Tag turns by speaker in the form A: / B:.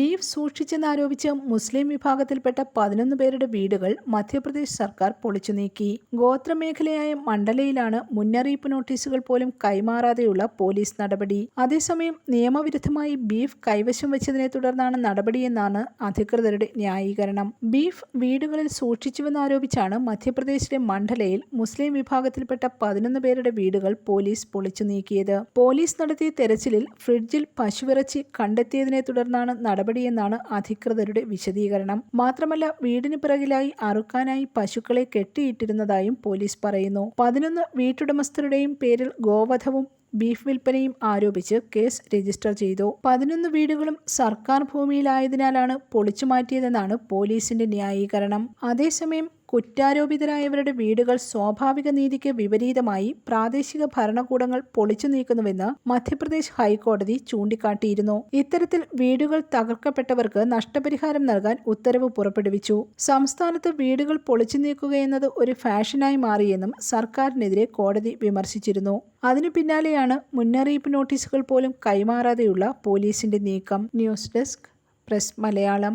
A: Beef സൂക്ഷിച്ചെന്നാരോപിച്ച് മുസ്ലിം വിഭാഗത്തിൽപ്പെട്ട പതിനൊന്ന് പേരുടെ വീടുകൾ മധ്യപ്രദേശ് സർക്കാർ പൊളിച്ചു നീക്കി. ഗോത്രമേഖലയായ മണ്ഡലയിലാണ് മുന്നറിയിപ്പ് നോട്ടീസുകൾ പോലും കൈമാറാതെയുള്ള പോലീസ് നടപടി. അതേസമയം നിയമവിരുദ്ധമായി ബീഫ് കൈവശം വെച്ചതിനെ തുടർന്നാണ് നടപടിയെന്നാണ് അധികൃതരുടെ ന്യായീകരണം. ബീഫ് വീടുകളിൽ സൂക്ഷിച്ചുവെന്നാരോപിച്ചാണ് മധ്യപ്രദേശിലെ മണ്ഡലയിൽ മുസ്ലിം വിഭാഗത്തിൽപ്പെട്ട പതിനൊന്ന് പേരുടെ വീടുകൾ പോലീസ് പൊളിച്ചു നീക്കിയത്. പോലീസ് നടത്തിയ തെരച്ചിലിൽ ഫ്രിഡ്ജിൽ പശുവിറച്ചി കണ്ടെത്തിയതിനെ തുടർന്നാണ് നടപടിയെന്നാണ് അധികൃതരുടെ വിശദീകരണം. മാത്രമല്ല വീടിന് പിറകിലായി അറുക്കാനായി പശുക്കളെ കെട്ടിയിട്ടിരുന്നതായും പോലീസ് പറയുന്നു. പതിനൊന്ന് വീട്ടുടമസ്ഥരുടെയും പേരിൽ ഗോവധവും ബീഫ് വിൽപ്പനയും ആരോപിച്ച് കേസ് രജിസ്റ്റർ ചെയ്തു. പതിനൊന്ന് വീടുകളും സർക്കാർ ഭൂമിയിലായതിനാലാണ് പൊളിച്ചു മാറ്റിയതെന്നാണ് പോലീസിന്റെ ന്യായീകരണം. അതേസമയം കുറ്റാരോപിതരായവരുടെ വീടുകൾ സ്വാഭാവിക നീതിക്ക് വിപരീതമായി പ്രാദേശിക ഭരണകൂടങ്ങൾ പൊളിച്ചു നീക്കുന്നുവെന്ന് മധ്യപ്രദേശ് ഹൈക്കോടതി ചൂണ്ടിക്കാട്ടിയിരുന്നു. ഇത്തരത്തിൽ വീടുകൾ തകർക്കപ്പെട്ടവർക്ക് നഷ്ടപരിഹാരം നൽകാൻ ഉത്തരവ് പുറപ്പെടുവിച്ചു. സംസ്ഥാനത്ത് വീടുകൾ പൊളിച്ചു നീക്കുകയെന്നത് ഒരു ഫാഷനായി മാറിയെന്നും സർക്കാരിനെതിരെ കോടതി വിമർശിച്ചിരുന്നു. അതിനു പിന്നാലെയാണ് മുന്നറിയിപ്പ് നോട്ടീസുകൾ പോലും കൈമാറാതെയുള്ള പോലീസിന്റെ നീക്കം. News desk press Malayalam.